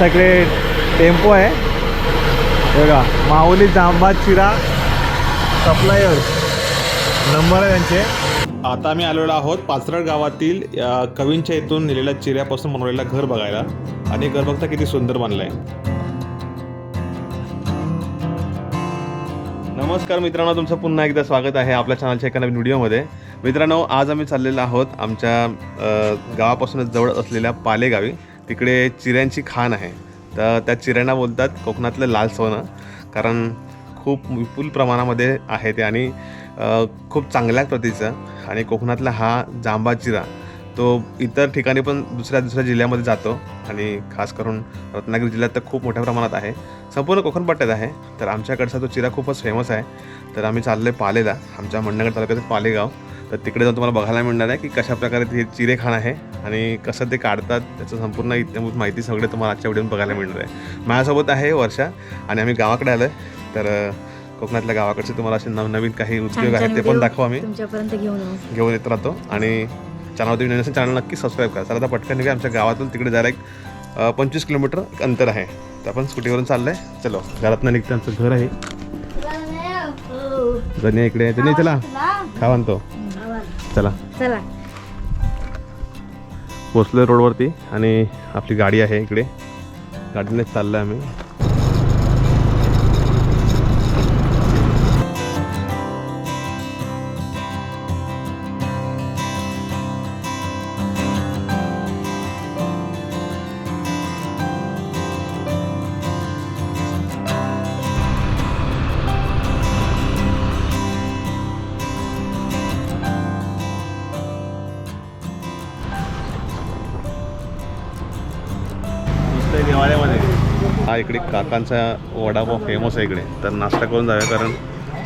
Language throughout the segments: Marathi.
सगळे टेम्पो आहे. हे बघा माऊली जांबा चिरा सप्लायर नंबर आहे त्यांचे. आता आम्ही आलेलो आहोत पाचरड गावातील कवींच्या इथून नेलेल्या चिऱ्यापासून बनवलेलं घर बघायला. आणि घर बघता किती सुंदर बांधलं आहे नमस्कार मित्रांनो तुमचं पुन्हा एकदा स्वागत आहे आपल्या चॅनलच्या एका नवीन व्हिडिओमध्ये. मित्रांनो आज आम्ही चाललेलो आहोत आमच्या गावापासूनच जवळ असलेल्या पालेगावी. तिकडे चिऱ्यांची खाण आहे. तर त्या चिऱ्यांना बोलतात कोकणातलं लाल सोनं. कारण खूप विपुल प्रमाणामध्ये आहे ते आणि खूप चांगल्या प्रतीचं. आणि कोकणातला हा जांबा चिरा तो इतर ठिकाणी पण दुसऱ्या दुसऱ्या जिल्ह्यामध्ये जातो. आणि खास करून रत्नागिरी जिल्ह्यात तर खूप मोठ्या प्रमाणात आहे. संपूर्ण कोकणपट्ट्यात आहे. तर आमच्याकडचा तो चिरा खूपच फेमस आहे. तर आम्ही चाललो आहे पालेला आमच्या मंडणगड तालुक्याचं पालेगाव. तर तिकडे जाऊन तुम्हाला बघायला मिळणार आहे की कशा प्रकारे ते चिरे खाण आहे आणि कसं ते काढतात त्याचं संपूर्ण इत्यंभूत माहिती सगळे तुम्हाला आजच्या व्हिडिओत बघायला मिळणार आहे. माझ्यासोबत आहे वर्षा आणि आम्ही गावाकडे आलो आहे तर कोकणातल्या गावाकडचे तुम्हाला असे नव नवीन काही उद्योग आहेत ते पण दाखवू आम्ही. तुमच्यापर्यंत घेऊन येत राहतो. आणि चॅनलवरती नवीन चॅनल नक्की सबस्क्राईब करा. चला आता पटकन निघा आमच्या गावातून तिकडे जायला एक पंचवीस किलोमीटर अंतर आहे. तर आपण स्कूटीवरून चाललंय. चलो. घरातनं निघतं आमचं घर आहे. जनी इकडे आहे. जनी चला. काय म्हणतो चला. चला. पोचलोय रोडवरती आणि आपली गाडी आहे इकडे. गाडीने चाललो आम्ही. इकडे काकांचा वडापाव फेमस आहे इकडे. तर नाश्ता करून जाऊया कारण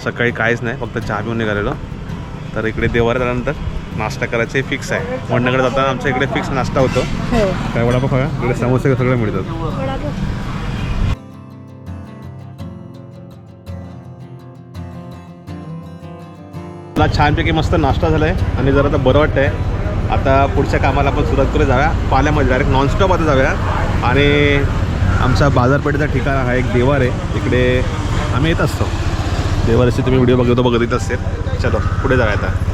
सकाळी काहीच नाही फक्त चहा पिऊन निघालेलो. तर इकडे देवाऱ्यात आल्यानंतर नाश्ता करायचं फिक्स आहे. मंडकडे जाताना आमच्या इकडे फिक्स नाश्ता होतो. हो. काय वडापाव खावा इकडे समोसे सगळे मिळतात. मला छानपैकी मस्त नाश्ता झाला आहे आणि जरा आता बरं वाटतं आहे आता पुढच्या कामाला आपण सुरुवात करू जाऊया. पाल्यामध्ये डायरेक्ट नॉनस्टॉप आता जाऊया. आणि आमचा बाजारपेठेचा ठिकाण हा एक देवार आहे. इकडे आम्ही येत असतो. देवाराचे तुम्ही व्हिडिओ बघतो बघत येत असेल चलो पुढे जायचं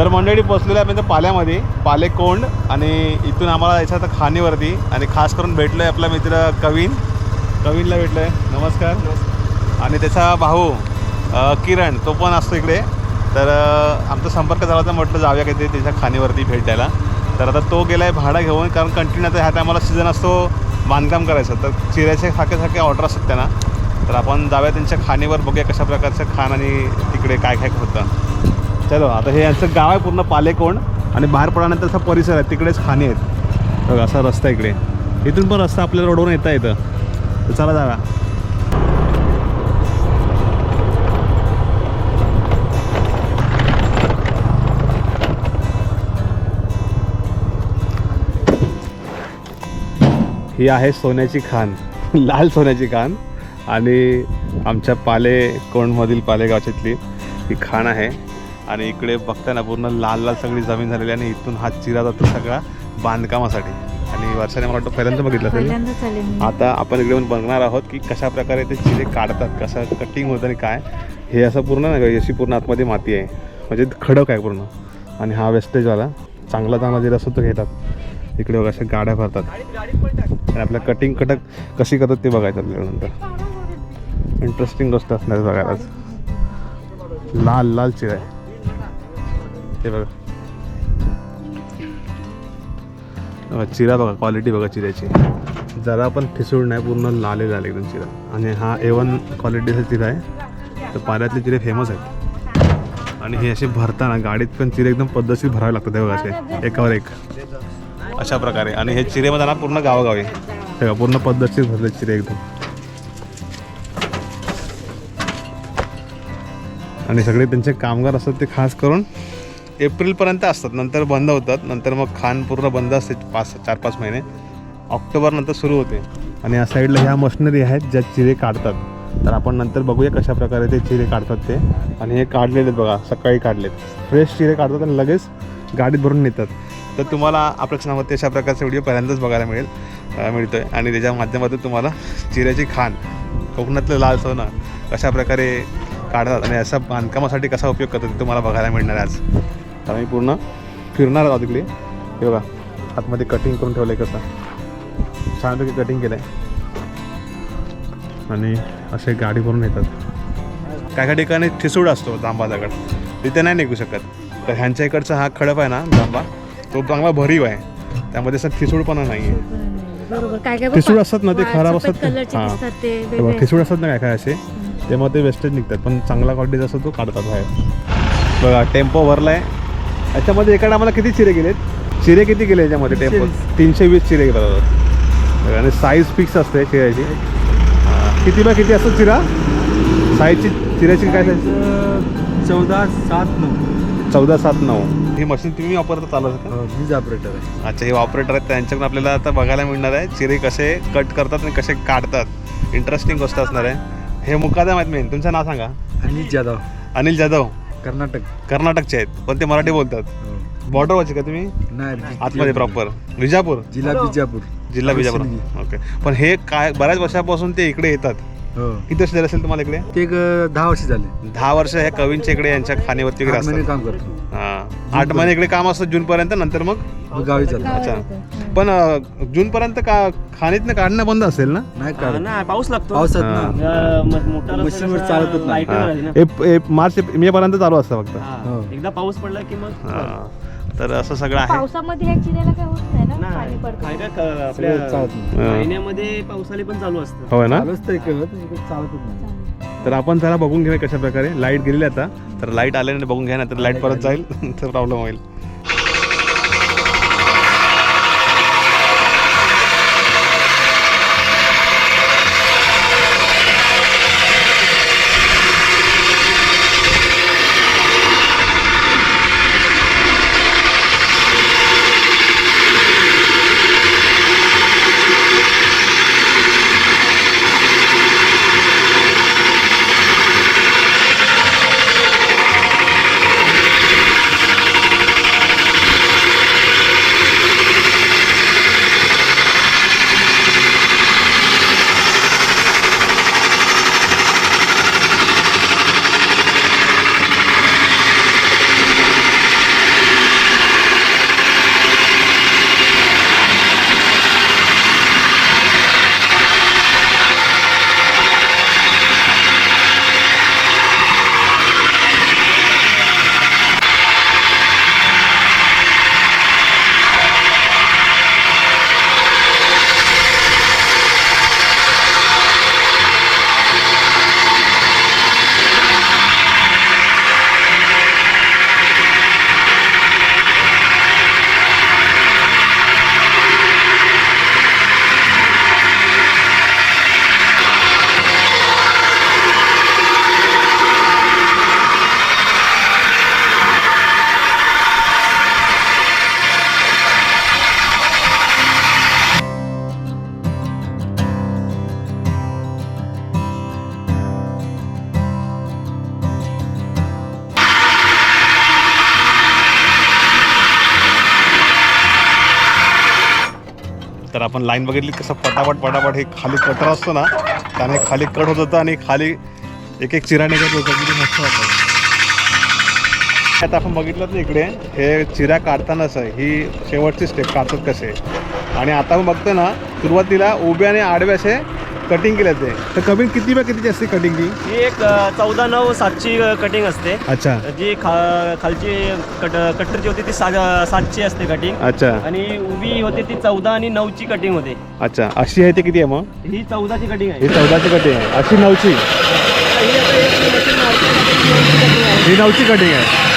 तर मंडळी पोचलेलं आहे म्हणजे पाल्यामध्ये. पालेकोंड आणि इथून आम्हाला यायचं आता खाणीवरती आणि खास करून भेटलो आहे आपला मित्र कवीन. कवीनला भेटलो आहे नमस्कार. आणि त्याचा भाऊ किरण तो पण असतो इकडे. तर आमचा संपर्क झाला तर म्हटलं जाऊया काहीतरी त्याच्या खाणीवरती भेट द्यायला तर आता तो गेला आहे भाडं घेऊन कारण कंटिन्यू आता ह्या टायमाला सीझन असतो बांधकाम करायचं. तर चिऱ्याचे सारखे सारखे ऑर्डर असतात त्यांना. तर आपण जाऊया त्यांच्या खाणीवर बघूया कशा प्रकारचं खाण आणि तिकडे काय काय होतं. चलो आता हे यांचं गाव आहे पूर्ण पालेकोण आणि बाहेर पडल्यानंतर असा परिसर आहे तिकडेच खाणे आहेत. बघा असा रस्ता आहे इकडे. इथून पण रस्ता आपल्याला रोडवरून येता येतं. तर चला जागा ही आहे सोन्याची खान लाल सोन्याची खान आणि आमच्या पालेकोणमधील पालेगावच्यातली ही खाण आहे. आणि इकडे बघताना पूर्ण लाल लाल सगळी जमीन झालेली आणि इथून हा चिरा जातो सगळा बांधकामासाठी. आणि वर्षाने मला वाटतं पहिल्यांदा बघितलं असेल. आता आपण इकडे येऊन बघणार आहोत की कशा प्रकारे ते चिरे काढतात कसं कटिंग होतं आणि काय. हे असं पूर्ण नाही अशी पूर्ण आतमध्ये माती आहे. म्हणजे खडक आहे पूर्ण. आणि हा वेस्टेजवाला चांगला चांगला जे असतो तो घेतात. इकडे बघा अशा गाड्या भरतात. आणि आपल्या कटिंग कटक कशी करतात ते बघायचं आपल्याला नंतर. इंटरेस्टिंग गोष्ट असणार बघायलाच लाल लाल चिरा आहे. ते बघा. चिरा बघा क्वालिटी बघा चिऱ्याची. जरा पण ठिसूळ नाही पूर्ण लाले लाल एकदम चिरा. आणि हा ए वन क्वालिटीचा चिरा आहे. तर पाण्यातले चिरे फेमस आहेत. आणि हे असे भरताना गाडीत पण चिरे एकदम पद्धतशीर भरावे लागतात हे बघा असे. एकावर एक. अशा प्रकारे. आणि हे चिरे ना पूर्ण गावोगावी. हे बघा, पूर्ण पद्धतशीर भरले चिरे एकदम. आणि सगळे त्यांचे कामगार असतात ते खास करून एप्रिलपर्यंत असतात. नंतर बंद होतात. नंतर मग खाण पूर्ण बंद असते पाच चार पाच महिने. ऑक्टोबरनंतर सुरू होते. आणि या साईडला ह्या मशिनरी आहेत ज्या चिरे काढतात. तर आपण नंतर बघूया कशा प्रकारे ते चिरे काढतात ते. आणि हे काढलेले बघा सकाळी काढलेत. फ्रेश चिरे काढतात आणि लगेच गाडीत भरून नेतात. तर तुम्हाला आपल्या चॅनलमध्ये अशा प्रकारचा व्हिडिओ पहिल्यांदाच बघायला मिळेल मिळतो आहे आणि त्याच्या माध्यमातून तुम्हाला चिऱ्याची खाण कोकणातलं लाल सोनं कशा प्रकारे काढतात आणि असा बांधकामासाठी कसा उपयोग करतात ते तुम्हाला बघायला मिळणार आज. तर आम्ही पूर्ण फिरणार आहोत तिकडे. हे बघा आतमध्ये कटिंग करून ठेवलं आहे कसं. छानपैकी कटिंग केलं आहे आणि असे गाडी भरून येतात. काय काय ठिकाणी ठिसूळ असतो जांबा दगड तिथे नाही निघू शकत. तर ह्यांच्या इकडचा हा खडप आहे ना जांबा तो चांगला भरीव आहे. त्यामध्ये असं ठिसूळपणा नाही आहे. बरोबर. काय काय ठिसूळ असतात ना ते खराब असतात. हा. ठिसूळ असतात ना काय काय असे? ते मग ते वेस्टेज निघतात. पण चांगला क्वालिटीचा असतो तो काढतात बाहेर. बघा टेम्पो भरलाय. याच्यामध्ये एका टायमाला किती चिरे गेलेत चिरे किती गेले याच्यामध्ये टेम्पो तीनशे वीस चिरे बघा, आणि साईज फिक्स असते चिऱ्याची. किती बा किती असतो चिरा साईजची चिऱ्याची काय साईज चौदा सात नऊ. चौदा सात नऊ. ही मशीन तुम्ही वापरता चालत वीज ऑपरेटर आहे. अच्छा हे ऑपरेटर आहेत त्यांच्याकडून आपल्याला आता बघायला मिळणार आहे. चिरे कसे कट करतात आणि कसे काढतात. इंटरेस्टिंग गोष्ट असणार आहे. हे मुकादम आहेत मेन तुमचं नाव सांगा. आणि जाधव. अनिल जाधव. कर्नाटक. कर्नाटकचे आहेत पण ते मराठी बोलतात. बॉर्डरवरचे का तुम्ही? नाही आतमध्ये प्रॉपर विजापूर? जिल्हा बिजापूर जिल्हा विजापूर. ओके. पण हे काय बऱ्याच वर्षापासून ते इकडे येतात. हो किती वर्ष झाले असेल तुम्हाला इकडे? ते एक दहा वर्ष झाले. दहा वर्ष ह्या कवींच्या इकडे यांच्या खाणीवरती वगैरे आठ महिने असतात. काम करतो. हां. आठ महिने इकडे काम असतं जूनपर्यंत नंतर मग? मग गावी चालतो अच्छा. पण अं, जूनपर्यंत का खाणीतनं काढणं बंद असेल ना? नाही पाऊस लागतो. पावसात हा. ना अं, मग मोटर असेल मशीनवर असं चालतच नाही. लाइट राहिली ना. एप- एप- मार्च मे पर्यंत चालू असतं फक्त. हा. हो. एकदा पाऊस पडला की मग हां. तर असं सगळं आहे. पावसामध्ये काय होत नाही ना. पाणी पडतं. सगळं आपल्या चालत नाही. हां. महिन्यामध्ये पावसाळी पण चालू असतं. होय ना? चालूच तर इकडं, पण इकडं चालतच नाही. तर आपण जरा बघून घेऊया कशा प्रकारे लाइट गेलेली आता. तर लाइट आल्याने बघून घ्या ना तर लाइट परत जाईल. तर प्रॉब्लेम होईल. आपण लाईन बघितली कसं पटापट पटापट हे खाली कटर असतो ना त्याने खाली कट होत होतं आणि खाली एक एक चिरा निघत होतं किती मस्त होतं आता आपण बघितलं तर इकडे हे चिरा काढतानाच ही शेवटची स्टेप काढतात कसे. आणि आता आपण बघतो ना सुरुवातीला उभे आणि आडवे असे कटिंग केले ते. तर कमी किती बाय कितीची असते कटिंग ही ही एक चौदा नऊ सातची कटिंग असते. अच्छा. जी खा खालची कट कटरची होती ती सा सातची असते कटिंग अच्छा. आणि उभी होती ती चौदा आणि नऊची कटिंग होते. अच्छा. अशी आहे ते किती आहे मग? ही चौदाची कटिंग ही आहे चौदाची कटिंग आहे. अशी नऊची. ही आता एक machine मारते. ना, ती नऊची cutting आहे. ही नऊची कटिंग आहे.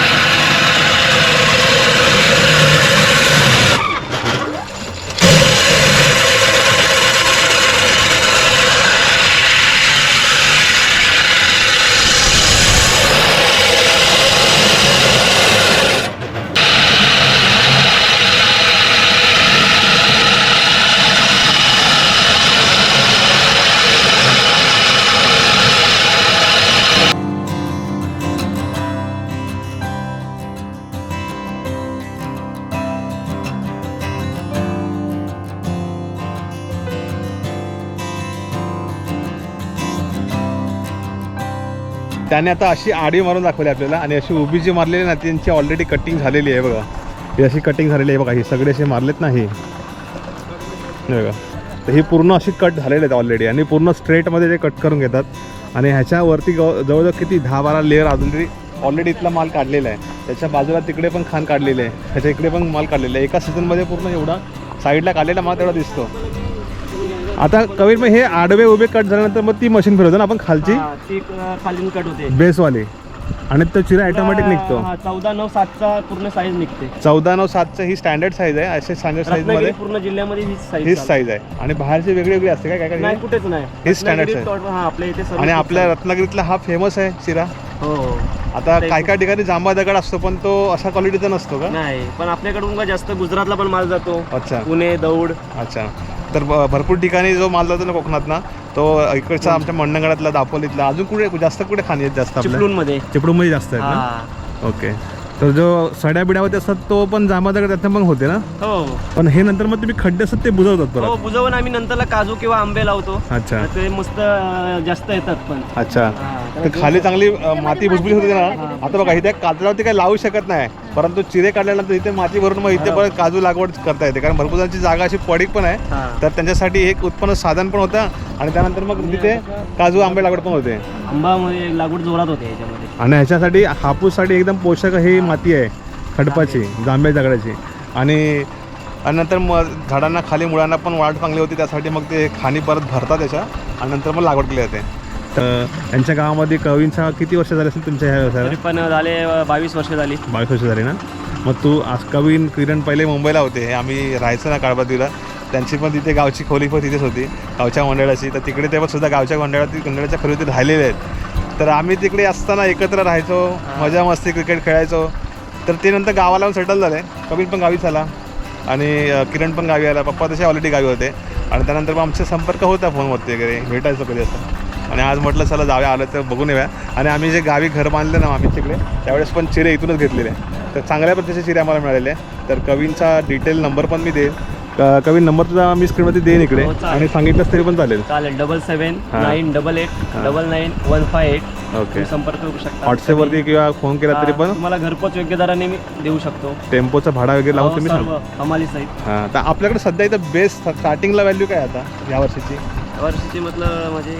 त्याने आता अशी आडी मारून दाखवली आपल्याला आणि अशी उभी जी मारलेली ना त्यांची ऑलरेडी कटिंग झालेली आहे बघा. ही अशी कटिंग झालेली आहे बघा ही सगळे असे मारलेत ना ही. हे बघा. तर ही पूर्ण अशी कट झालेले आहेत ऑलरेडी आणि पूर्ण स्ट्रेटमध्ये ते कट करून घेतात. आणि ह्याच्यावरती गव- जवळजवळ किती दहा बारा लेअर अजून तरी ऑलरेडी इथला माल काढलेला आहे. त्याच्या बाजूला तिकडे पण खान काढलेले आहे. ह्याच्या इकडे पण माल काढलेला आहे. एका सीझनमध्ये पूर्ण एवढा साईडला काढलेला माल तेवढा दिसतो. आता कवीर मग हे आडवे उभे कट झाल्यानंतर मग ती मशीन फिरवतो ना आपण खालची? हा, ती अ, खालीन कट होते. बेसवाली. आणि तो चिरा ऑटोमॅटिक निघतो. हा चौदा नऊ सातचा पूर्ण साईज निघते. चौदा नऊ सातचं ही स्टँडर्ड साईज आहे. असे स्टँडर्ड साईजमध्ये रत्नागिरी पूर्ण जिल्ह्यामध्ये हीच साईज हीच साईज आहे. आणि बाहेरची वेगळी वेगळी असते काय काय नाही काय कुठेच नाही. हेच standard रत्नागिरीत size. हा आपल्या इथे सर्व आणि आपल्या. रत्नागिरीतला हा फेमस आहे चिरा. हो. हो आता काय काय ठिकाणी जांभा दगड असतो पण तो अशा क्वालिटीचा नसतो का? नाही पण आपल्याकडून का जास्त गुजरातला पण माल जातो. अच्छा. पुणे दौड. अच्छा. तर भरपूर ठिकाणी जो माल जातो ना कोकणात ना तो इकडचा आमच्या मंडणगडातला दापोलीतला अजून कुठे जास्त कुठे खाणी आहेत जास्त आपल्या चिपळूणमध्ये चिपळूणमध्ये जास्त आहेत ना? ओके. तर जो सड्या बिड्यावरती असतात तो पण जांभा दगड त्यातनं पण होते ना? हो. पण हे नंतर मग तुम्ही खड्डे असतात ते बुजवतात हो बुजवून आम्ही नंतरला काजू किंवा आंबे लावतो. अच्छा. ते मस्त जास्त येतात पण. अच्छा. तर खाली चांगली अ, माती भुसभुशीत होती ना. आता बघा इथे काजळावरती काही लावू शकत नाही. परंतु चिरे काढल्यानंतर इथे माती भरून मग इथे परत काजू लागवड करता येते. कारण भरपूर जणांची जागा अशी पडीक पण आहे. तर त्यांच्यासाठी एक उत्पन्न साधन पण होतं. आणि त्यानंतर मग तिथे काजू आंबे लागवड पण होते. आंबामध्ये लागवड जोरात होते याच्यामध्ये. आणि ह्याच्यासाठी हापूससाठी एकदम पोषक ही माती आहे. खडपाची जांभे दगडाची आणि आणि नंतर मग झाडांना खाली मुळांना पण वाढ चांगली होती. त्यासाठी मग ते खाणी परत भरतात त्याच्या आणि नंतर मग लागवड केली जाते. यांच्या गावामध्ये कवींचा किती वर्ष झाले असेल तुमच्या ह्या व्यवसायाला? पण झाले बावीस वर्ष झाली. बावीस वर्ष झाली ना? मग तू आज कवीन किरण पहिले मुंबईला होते. हे आम्ही राहायचो ना काळबातीला त्यांची पण तिथे गावची खोली पण तिथेच होती. गावच्या मंडळाची. तर तिकडे तेव्हा सुद्धा गावच्या मंडळात मंडळाच्या खोलीत राहिलेले आहेत. तर आम्ही तिकडे असताना एकत्र राहायचो. मजा मस्ती क्रिकेट खेळायचो. तर ते नंतर गावाला सेटल झाले. कबीर पण गावीच आला आणि किरण पण गावी आला. पप्पा तसे ऑलरेडी गावी होते. आणि त्यानंतर मग आमचा संपर्क होता फोनवरती वगैरे. भेटायचो कधी असं. आणि आज म्हटलं चला जाऊया. आलं तर बघून येऊया. आणि आम्ही जे गावी घर बांधलं ना आम्ही तिकडे त्यावेळेस पण चिरे इथूनच घेतलेले तर चांगल्या प्रकारचे चिरे आम्हाला मिळालेले. तर कवींचा डिटेल नंबर पण मी देईन कवीन नंबर तुझा मी स्क्रीनवरती देईन इकडे. हो. आणि सांगितलंस तरी पण चालेल. चालेल. Double seven. Nine double eight. Double nine one five eight okay संपर्क करू शकता. व्हॉट्सअपवरती किंवा फोन केला तरी पण तुम्हाला घरपोच योग्य दराने मी देऊ शकतो. टेम्पोचा भाडा वगैरे लावून हो, तुम्ही कमाली सहित हां तर आपल्याकडे सध्या इथं बेस्ट स्टार्टिंगला व्हॅल्यू काय आता या वर्षीची? वर्षीची म्हटलं म्हणजे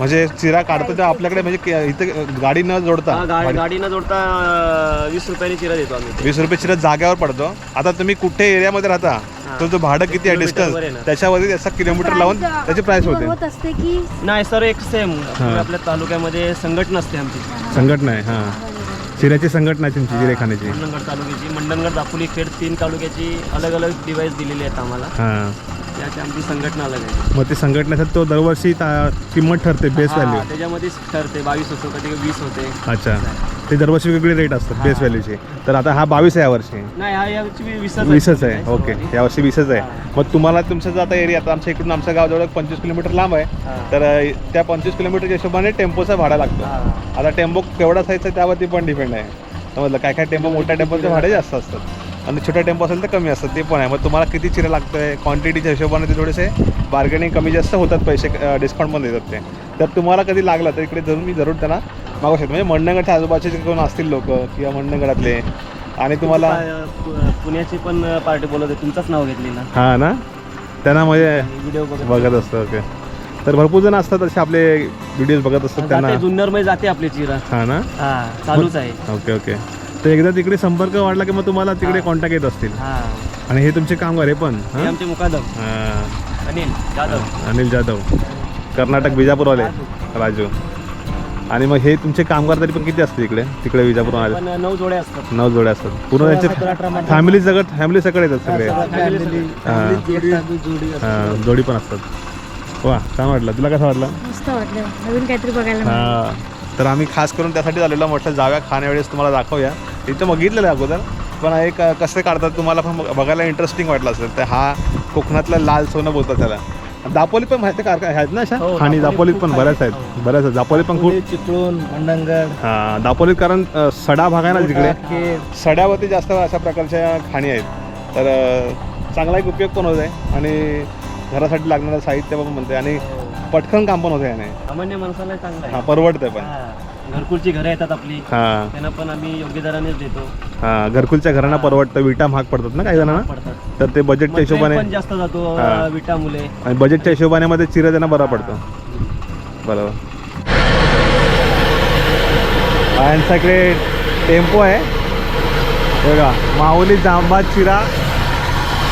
म्हणजे चिरा काढतो तर आपल्याकडे म्हणजे के- इथं गाडी न जोडता. हा, गा- गाडी- न जोडता अं, वीस रुपयाने चिरा देतो आम्ही. वीस रुपये चिरा जाग्यावर पडतो. आता तुम्ही कुठे एरियामध्ये राहता? तो जो भाडं किती आहे किलोमीटरवर आहे डिस्टन्स ना. त्याच्यावरती त्याचा किलोमीटर लावून Price, त्याची प्राइस होते. होत असते की नाही सर एक सेम. आपल्या तालुक्यामध्ये संघटना असते आमची. संघटना आहे हां. चिऱ्याची संघटना आहे तुमची जिरे खाण्याची मंडणगड तालुक्याची. मंडणगड दापोली खेड तीन तालुक्याची अलग अलग डिवाइस दिलेली आहेत आम्हाला. हां. त्याची आमची संघटना अलग आहे. मग ती संघटनेसाठी तो दरवर्षी ता- किंमत ठरते बेस हा, व्हॅल्यू त्याच्यामध्येच ठरते बावीस होतो कधी वीस होते. अच्छा. ते दरवर्षी वेगळे रेट असतात बेस व्हॅल्यूचे तर आता हा बावीस आहे यावर्षी नाही हा याची वी- वीसच वीसच आहे. ओके. यावर्षी वीसच आहे. हा. मग तुम्हाला तुमचा आता एरिया आता आमच्या इकडून आमचं गाव जवळ पंचवीस किलोमीटर लांब आहे. हा. तर अ, त्या पंचवीस किलोमीटरच्या हिशोबाने टेम्पोचा भाडा लागतो. हा. आता टेम्पो केवढा साईजचा आहे त्यावरती पण डिपेंड आहे. समजलं? काय काय टेम्पो मोठ्या टेम्पोचे भाडे जास्त असतात. आणि छोट्या टेम्पो असेल तर कमी असतात ते पण आहे. मग तुम्हाला किती चिरे लागतं आहे क्वांटिटीच्या हिशोबाने ते थोडेसे बार्गेनिंग कमी जास्त होतात पैसे डिस्काउंट पण देतात ते. तर तुम्हाला कधी लागला तर इकडे जरूर मी जरूर त्यांना मागू शकतो. म्हणजे मंडणगडच्या आजूबाजूचे कोण असतील लोक किंवा मंडणगडातले आणि तुम्हाला पुण्याची पण पार्टी बोलत आहे. तुमचंच नाव घेतली ना? हां ना? त्यांना म्हणजे व्हिडिओ बघत असतं ओके. तर भरपूर जण असतात असे आपले व्हिडिओज बघत असतात त्यांना जाते जुन्नरमध्ये जाते आपली चिरा. हां ना? हा चालूच आहे. Okay okay. तर एकदा तिकडे संपर्क वाढला की मग तुम्हाला तिकडे. कॉन्टॅक्ट येत असतील. हा. आणि हे तुमचे कामगार आहे पण हे? आमचे मुकादम. हां. अनिल जाधव. अनिल जाधव. कर्नाटक विजापूरवाले राजू. आणि मग हे तुमचे कामगार तरी पण किती असते इकडे? तिकडे विजापूर आले. पण नऊ जोडे असतात. नऊ जोडे असतात. पूर्ण त्यांचे फॅमिली सगळं फॅमिली सगळे येतात सगळे. हां जोडी पण असतात. वा छान वाटलं. तुला कसं वाटलं? मस्त वाटलं. नवीन काहीतरी बघायला मिळालं. हां तर आम्ही खास करून त्यासाठी आलेलो म्हटलं जाव्या खाण्यावेळेस तुम्हाला दाखवूया. इथं बघितलेलं आहे अगोदर पण एक कसं काढतात तुम्हाला पण बघ- बघायला इंटरेस्टिंग वाटलं असेल. तर हा कोकणातला लाल सोनं बोलतात त्याला. दापोलीत पण माहिती कारखा आहेत ना अशा? हो, खाणी दापोलीत दापोलीत पण बऱ्याच आहेत. आहेत. बऱ्याच आहेत. दापोलीत पण खूप चिपळूण मंडणगड हां दापोलीत कारण सडा भाग आहे ना तिकडे. सड्यावरती जास्त अशा प्रकारच्या खाणी आहेत. तर चांगला एक उपयोग पण होत आहे. आणि घरासाठी लागणारं साहित्य पण म्हणते आणि पटकन काम पण होतं याने. सामान्य माणसाला चांगलं हां आहे परवडतंय पण. हा. घरकुलची घरं येतात आपली. हां. त्यांना पण आम्ही योग्य दरानेच देतो. हां घरकुलच्या घरांना परवडतं विटा महाग पडतात ना काही जणांना? पडतात. तर ते बजेटच्या हिशोबाने पण जास्त जातो हा. विटा मुले आणि बजेटच्या हिशोबाने मध्ये चिरा त्यांना बरा पडतो. बरोबर. यांच्याकडे टेम्पो आहे. हे बघा माऊली जांबा चिरा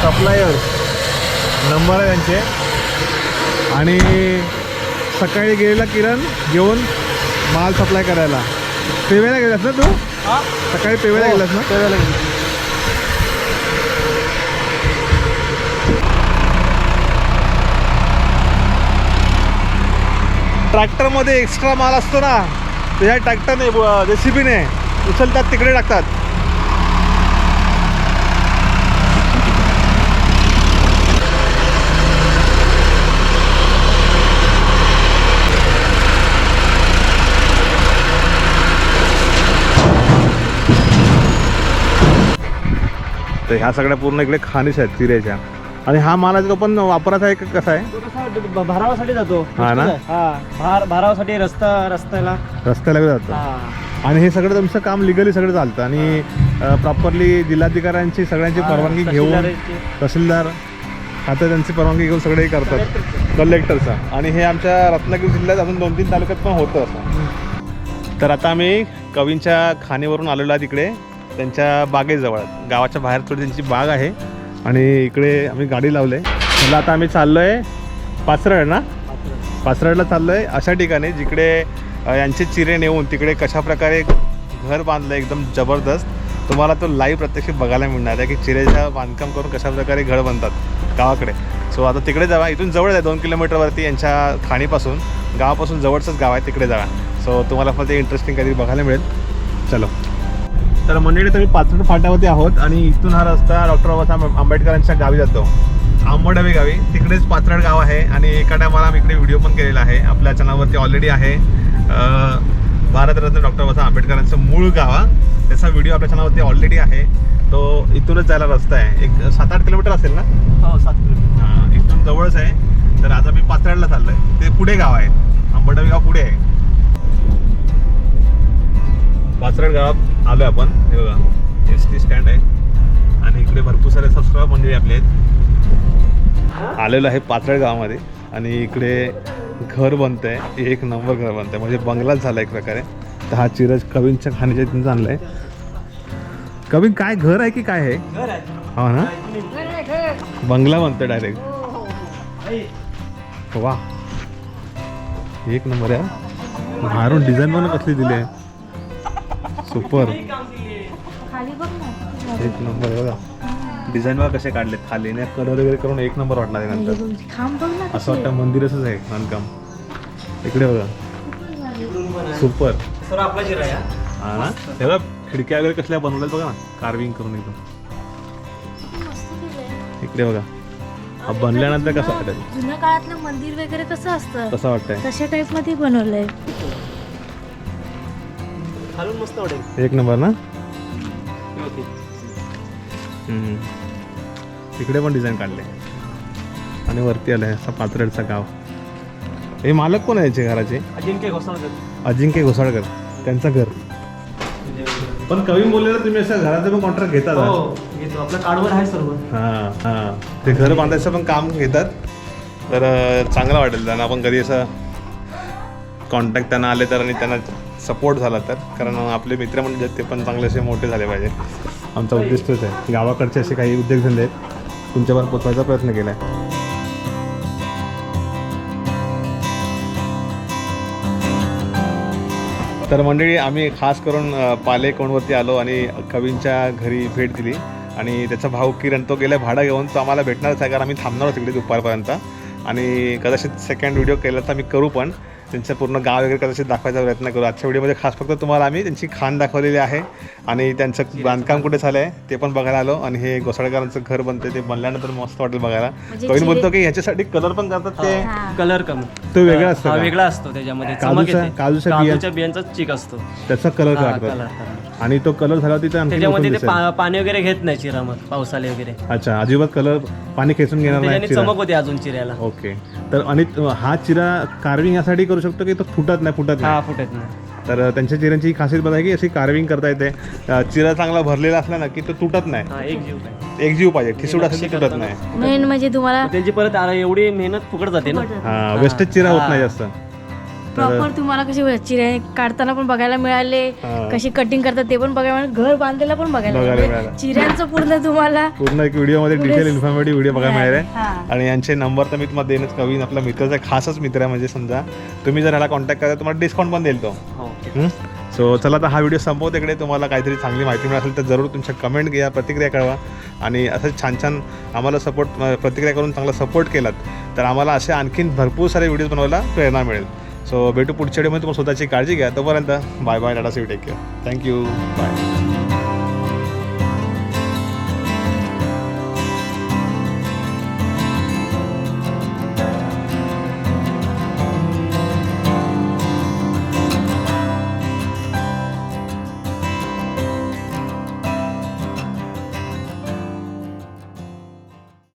सप्लायर नंबर आहे त्यांचे. आणि सकाळी गेलेला किरण घेऊन माल सप्लाय करायला. पेवेला गेलास ना तू? सकाळी पेवेला गेलास ना? ट्रॅक्टरमध्ये एक्स्ट्रा माल असतो ना त्याच्या ट्रॅक्टरने जे सी बीने उचलतात तिकडे टाकतात. तर ह्या सगळ्या पूर्ण इकडे खाणीच आहेत चिऱ्याच्या आणि हा माल आहे तो पण वापराचा आहे का कसा आहे? तो कसा ब- भरावासाठी जातो. हा ना? हा भार भारावासाठी रस्ता रस्त्याला. रस्त्याला जातं. हा. आणि हे सगळं तुमचं काम लिगली सगळं चालतं. आणि प्रॉपरली जिल्हाधिकाऱ्यांची सगळ्यांची परवानगी घेऊन तहसीलदाराची. तहसीलदार आता त्यांची परवानगी घेऊन सगळे हे करतात कलेक्टरचा आणि हे आमच्या रत्नागिरी जिल्ह्यात अजून दोन तीन तालुक्यात पण होतं असं. तर आता आम्ही कवींच्या खाणीवरून आलेलो आहे तिकडे त्यांच्या बागेजवळ गावाच्या बाहेर थोडी त्यांची बाग आहे. आणि इकडे आम्ही गाडी लावले. मला आता आम्ही चाललो आहे पाचरड ना पाचरडला चाललो आहे अशा ठिकाणी जिकडे यांचे चिरे नेऊन तिकडे कशा प्रकारे घर बांधलं एकदम जबरदस्त. तुम्हाला तो लाईव्ह प्रत्यक्ष बघायला मिळणार आहे की चिरेचं बांधकाम करून कशा प्रकारे घर बांधतात गावाकडे. सो आता तिकडे जावा. इथून जवळ आहे दोन किलोमीटरवरती यांच्या खाणीपासून. गावापासून जवळचंच गाव आहे तिकडे जावा. सो तुम्हाला फक्त ते इंटरेस्टिंग काहीतरी बघायला मिळेल. चलो. तर मंडळी तुम्ही पाचड फाट्यावरती आहोत आणि इथून हा रस्ता डॉक्टर बाबासाहेब आंबेडकरांच्या गावी जातो. आंबोडावी गावी. तिकडेच पाथरड गाव आहे आणि एका टायमाला आम्ही इकडे व्हिडिओ पण केलेला आहे. आपल्या चॅनलवरती ऑलरेडी आहे. भारतरत्न डॉक्टर बाबासाहेब आंबेडकरांचं मूळ गाव. त्याचा व्हिडिओ आपल्या चॅनलवरती ऑलरेडी आहे. तो इथूनच जायला रस्ता आहे. एक सात आठ किलोमीटर असेल ना? हो सात किलोमीटर. हां इथून जवळच आहे. तर आता मी पाथरडला चाललोय. ते पुढे गाव आहे. आंबोडावी गाव पुढे आहे. पाचरड गावात आलोय आपण. हे बघा एस टी स्टँड आहे. आणि इकडे भरपूर सारे सबस्क्राईब मंडळी आपले आहेत. आलेलो आहे पाचरड गावामध्ये. आणि इकडे घर बनतं आहे एक नंबर घर बनतं आहे म्हणजे बंगलाच झाला एक प्रकारे. तर हा चिरज कवींच्या खाण्याच्या इथून चाललाय. कवीन काय घर आहे की काय आहे घर आहे. हा ना? बंगला बनतो डायरेक्ट वा एक नंबर आहे. बाहेरून डिझाईन पण कसली दिली आहे. सुपर खाली बघ ना. एक नंबर आहे बघा. डिझाईन बघा कसे काढलेत. खाली ने कलर वगैरे करून एक नंबर वाटणार आहे नंतर. असं वाटतं मंदिरच आहे बांधकाम. इकडे बघा. सुपर हा. ना? खिडक्या वगैरे कसल्या बनवल्यात बघा ना. कार्विंग करून एकदम. इकडे बघा. बनल्यानंतर कसं वाटेल? जुन्या काळातलं मंदिर वगैरे कसं असतं? कसं वाटतंय? तशा टाईपमध्ये बनवलंय. खालून मस्त वाटेल. एक नंबर ना. इकडे पण डिझाईन काढले. आणि वरती आलंय असा पाथरडचा गाव. हे मालक कोण आहे घराचे? अजिंक्य घोसाळकर. अजिंक्य घोसाळकर. त्यांचं घर. पण कवी बोललेलं तुम्ही असं घराचं पण कॉन्ट्रॅक्ट घेतात हा? हो? घेतो. आपलं कार्डवर आहे सर्व. हां हां. ते घर बांधायचं पण काम घेतात. तर चांगलं वाटेल त्यांना. आपण कधी असं कॉन्टॅक्ट त्यांना आले तर आणि त्यांना सपोर्ट झाला तर. कारण आपले मित्र म्हणजे ते पण चांगले असे मोठे झाले पाहिजे आमचा उद्देश तोच आहे गावाकडचे असे काही उद्योगधंदे आहेत तुमच्यावर पोचवायचा प्रयत्न केला आहे तर मंडळी आम्ही खास करून पाले कोणवरती आलो आणि कवींच्या घरी भेट दिली. आणि त्याचा भाऊ किरण तो गेला भाडं घेऊन तो आम्हाला भेटणारच आहे कारण आम्ही थांबणार तिकडे दुपारपर्यंत. आणि कदाचित सेकंड व्हिडिओ केला तर आम्ही करू पण. त्यांचं पूर्ण गाव वगैरे कदाचित दाखवायचा प्रयत्न करू. आजच्या व्हिडिओमध्ये खास फक्त तुम्हाला आम्ही त्यांची खाण दाखवलेली आहे आणि त्यांचं बांधकाम कुठे झालं आहे ते पण बघायला आलो आणि हे घोसाळकरांचं घर बनतं ते बनल्यानंतर मस्त वाटेल बघायला. म्हणजे कवीन चिरे- बोलतो की ह्याच्यासाठी कलर पण करतात ते. कलर कमी. तो वेगळा असतो हा? वेगळा असतो त्याच्यामध्ये. चमक काजूचा- काजूच्या बिया- काजूच्या बियांचा चिक असतो. त्याचा कलर हा, color. आणि तो कलर झाल्यावरती ते आणखी त्याच्यामध्ये ते पाणी वगैरे घेत नाही चिरामध्ये पावसाले वगैरे. अच्छा अजिबात कलर पाणी खेचून घेणार नाही चिरा. चमक होते अजून चिऱ्याला ओके तर आणि हा चिरा कार्विंग यासाठी करू शकतो की तो फुटत नाही फुटत हा नाही फुटत नाही. तर त्यांच्या चिऱ्यांची ही खासियत बघा की अशी कार्विंग करता येते. अ, चिरा चांगला भरलेला असला ना की तो तुटत नाही. हा एक जीव काय एक जीव पाहिजे. ठिसूड असेल तर तुटत नाही. मेन म्हणजे तुम्हाला त्यांची परत आ- एवढी मेहनत फुकट जाते ना. हा वेस्टेज चिरा होत नाही. जास्त. प्रॉपर तुम्हाला कशी चिरे काढताना पण बघायला मिळाले हा. कशी कटिंग करतात ते पण बघायला मिळाले घर बांधलेला पण बघायला बघायला मिळाले. चिऱ्यांचं पूर्ण तुम्हाला पूर्ण एक व्हिडिओमध्ये पुढे- डिटेल इन्फॉर्मेटिव्ह व्हिडिओ बघायला मिळाले. हा. आणि यांचे नंबर तर मी तुम्हाला देणंच कवीन आपला मित्राचा खासच मित्र आहे म्हणजे समजा. तुम्ही जर ह्याला कॉन्टॅक्ट करा तुम्हाला डिस्काउंट पण देईल तो. हो. सो चला तर हा व्हिडिओ संपवत इकडे. तुम्हाला काहीतरी चांगली माहिती मिळाली असेल तर जरूर तुमच्या कमेंट घ्या प्रतिक्रिया कळवा. आणि असं छान छान आम्हाला सपोर्ट प्रतिक्रिया करून चांगला सपोर्ट केलात तर आम्हाला असे आणखीन भरपूर सारे व्हिडिओज बनवायला प्रेरणा मिळेल. सो भेटू पुढच्या व्हिडिओमध्ये तुम्हाला स्वतःची काळजी घ्या. तोपर्यंत bye bye tata see take care thank you bye